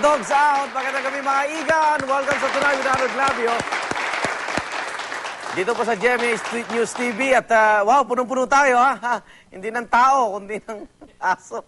dogs out. Magandang gabi mga igan. Welcome sa Tonight with Arnold Glavio. Dito po sa GMA Street News TV at ah, wow, punong-puno tayo ha. Ha, Hindi ng tao, kundi ng aso.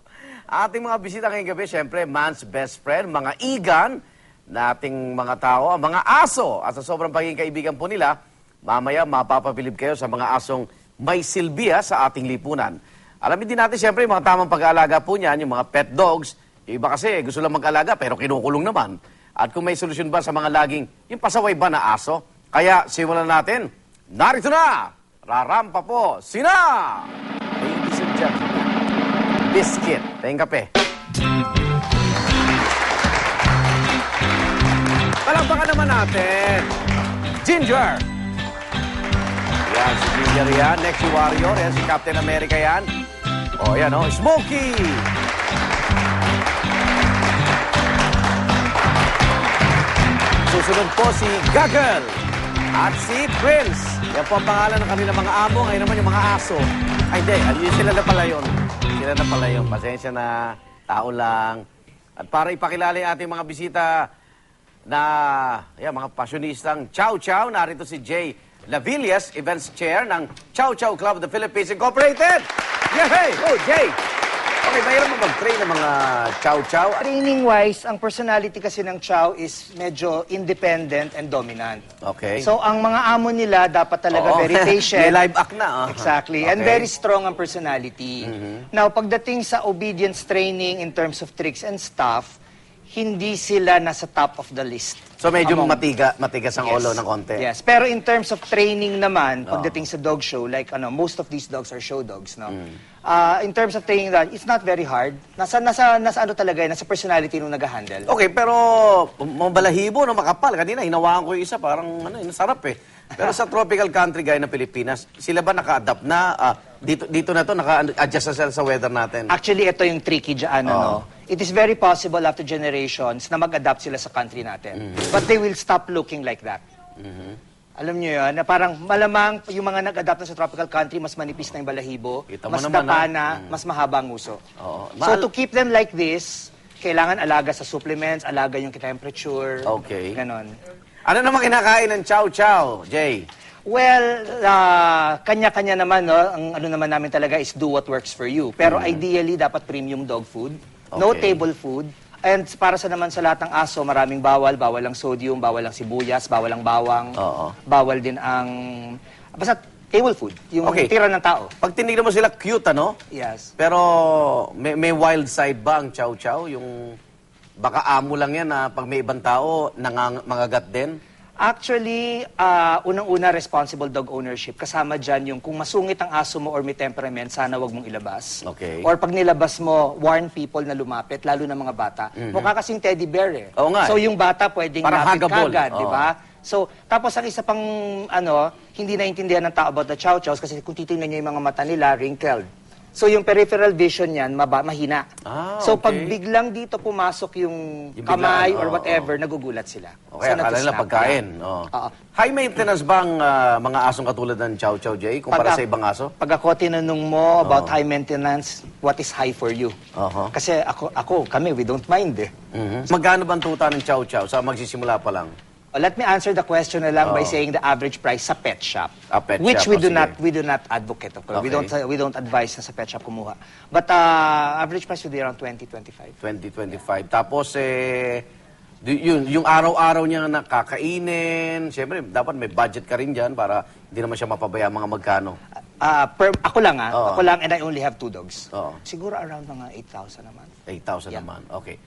Ating mga bisita ngayong gabi, syempre, man's best friend, mga igan, nating mga tao, mga aso. At sa sobrang pagiging kaibigan po nila, mamaya mapapabilib kayo sa mga asong may silbiya sa ating lipunan. Alamin din natin, syempre, yung mga tamang pag-aalaga po niyan, yung mga pet dogs. Iba kasi gusto lang mag-alaga pero kinukulong naman. At kung may solusyon ba sa mga laging, yung pasaway ba na aso? Kaya simulan natin. Narito na! Rarampa po, sina! Ladies and gentlemen, Biscuit. Tayong kape. Palakpakan naman natin. Ginger. Yan, si Ginger yan. Next si Warrior. Yan, si Captain America yan. O, yan o. Smokey. Susunod po si Gaggle. At si Prince. Yan po ang pangalan ng kanilang mga amo. Ngayon naman yung mga aso. Ay, hindi. Ayun, sila na pala yun. Sila na pala yun. Pasensya na. Tao lang. At para ipakilala yung ating mga bisita na yan, mga pasyonistang Chow Chow. Narito si Jay Lavillas, Events Chair ng Chow Chow Club of the Philippines Incorporated. Yay! Oh, Jay! Mayroon mo mag-train ng mga Chow Chow? Training-wise, ang personality kasi ng Chow is medyo independent and dominant. Okay. So, ang mga amo nila dapat talaga Oo. very patient. May live act na. ah. Exactly. And Okay. Mm-hmm. very strong ang personality. Now, pagdating sa obedience training in terms of tricks and stuff, hindi sila nasa top of the list. So medyo Among- matiga, matigas ang Yes. ulo ng konti. Yes. Pero in terms of training naman, pagdating sa dog show, like ano, most of these dogs are show dogs, no? Mm. Ah, in terms of training that, it's not very hard. Nasa, nasa, nasa ano talaga, nasa personality nung nag-handle. Okay, pero mabalahibo, no, makapal. Kanina, hinawaan ko yung isa, parang ano, eh, sarap eh. Pero sa tropical country gaya ng Pilipinas, sila ba naka-adapt na? ah, dito, dito na to, naka-adjust na sila sa weather natin? Actually, ito yung tricky dyan, ano. It is very possible after generations na mag-adapt sila sa country natin. Mm-hmm. But they will stop looking like that. Alam niyo yun, na parang malamang yung mga nag-adapt na sa tropical country, mas manipis na yung balahibo, Kita mo mas naman, dapa ah. na, mas mahaba ang uso. Oo. So Mahal- to keep them like this, kailangan alaga sa supplements, alaga yung temperature. Okay. Ganon. Ano naman kinakain ng chow chow, Jay? Well, ah, kanya-kanya naman, no? Ang ano naman namin talaga is do what works for you. Pero ideally, dapat premium dog food. No Mm. Okay. table food. And para sa naman sa lahat ng aso, maraming bawal. Bawal ang sodium, bawal ang sibuyas, bawal ang bawang. Oo. Bawal din ang... Basta table food. Yung Okay. tira ng tao. Pag tinignan mo sila, cute, ano? Yes. Pero may, may wild side ba ang chow chow? Yung baka amo lang yan na pag may ibang tao, nangang, mangagat din? Actually, ah, unang-una, responsible dog ownership. Kasama dyan yung kung masungit ang aso mo or may temperament, sana wag mong ilabas. Okay. Or pag nilabas mo, warn people na lumapit, lalo na mga bata. Mukha kasing teddy bear eh. Oo nga So yung bata pwedeng Parang lapit huggable. kagad, di Oo. ba? So, tapos ang isa pang, ano, hindi naintindihan ng tao about the chow chows kasi kung titingnan niyo yung mga mata nila, wrinkled. So yung peripheral vision niyan, maba, mahina. Ah, so pag biglang dito pumasok yung, Yung kamay biglaan, or whatever, nagugulat sila. Okay, So, akala nila pagkain. Oo. High maintenance ba ang ah, mga asong katulad ng Chow Chow Jay kumpara sa ibang aso? Pag ako tinanong mo about high maintenance, what is high for you? Aha. Kasi ako, ako, kami, we don't mind eh. Mhm. Magkano ba ang tuta ng Chow Chow sa magsisimula pa lang? Oh, let me answer the question na lang by Oo. saying the average price sa pet shop. Ah, pet which shop, we oh, do sige. not we do not advocate of course. We Okay. don't uh, we don't advise na sa pet shop kumuha. But uh, average price would be around 20 25. 2025. Tapos eh di- yun, yung araw-araw niya na kakainin, siyempre dapat may budget ka rin diyan para hindi naman siya mapabayaan mga magkano. Ah, per, ako lang ah. Oo. Ako lang and I only have two dogs. Oo. Siguro around mga 8,000 naman. 8,000 Yeah. naman. Okay.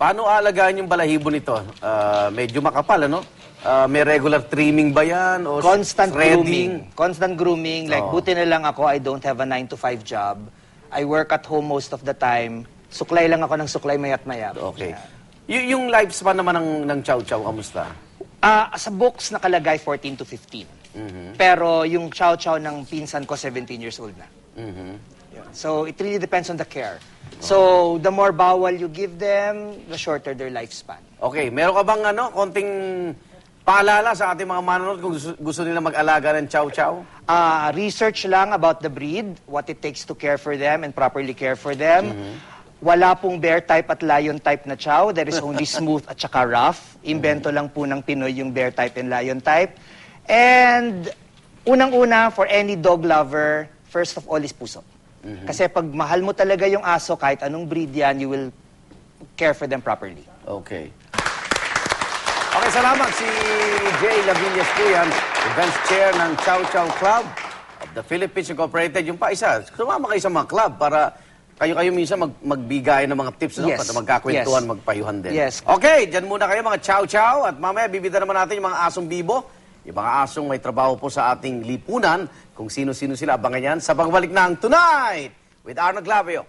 Paano alagaan yung balahibo nito? Ah, medyo makapal, ano? Ah, may regular trimming ba yan? O Constant threading? grooming. Constant grooming. Like, Oo. buti na lang ako, I don't have a 9 to 5 job. I work at home most of the time. Suklay lang ako ng suklay mayat mayat. Okay. Y- yung lifespan naman ng, ng Chow Chow, kamusta? Ah, sa books nakalagay 14 to 15. Pero yung chow chow ng pinsan ko 17 years old na. Mhm. So it really depends on the care. So the more bawal you give them, the shorter their lifespan. Okay, meron ka bang ano, konting paalala sa ating mga manonood kung gusto, gusto nila mag-alaga ng Chow Chow? Ah, research lang about the breed, what it takes to care for them and properly care for them. Wala pong bear type at lion type na chow. There is only smooth at saka rough. Invento lang po ng Pinoy yung bear type and lion type. And unang-una, for any dog lover, first of all is puso. Kasi pag mahal mo talaga yung aso, kahit anong breed yan, you will care for them properly. Okay. Okay, salamat si Jay Lavillas po yan, events chair ng Chow Chow Club of the Philippines Incorporated. Yung pa isa, sumama kayo sa mga club para kayo-kayo minsan mag magbigay ng mga tips, no? Yes. Para magkakwentuhan, Yes. magpayuhan din. Yes. Okay, dyan muna kayo mga Chow Chow at mamaya bibida naman natin yung mga asong bibo. Yung mga asong may trabaho po sa ating lipunan. Kung sino-sino sila, abangan yan sa pagbalik ng Tonight with Arnold Glavio.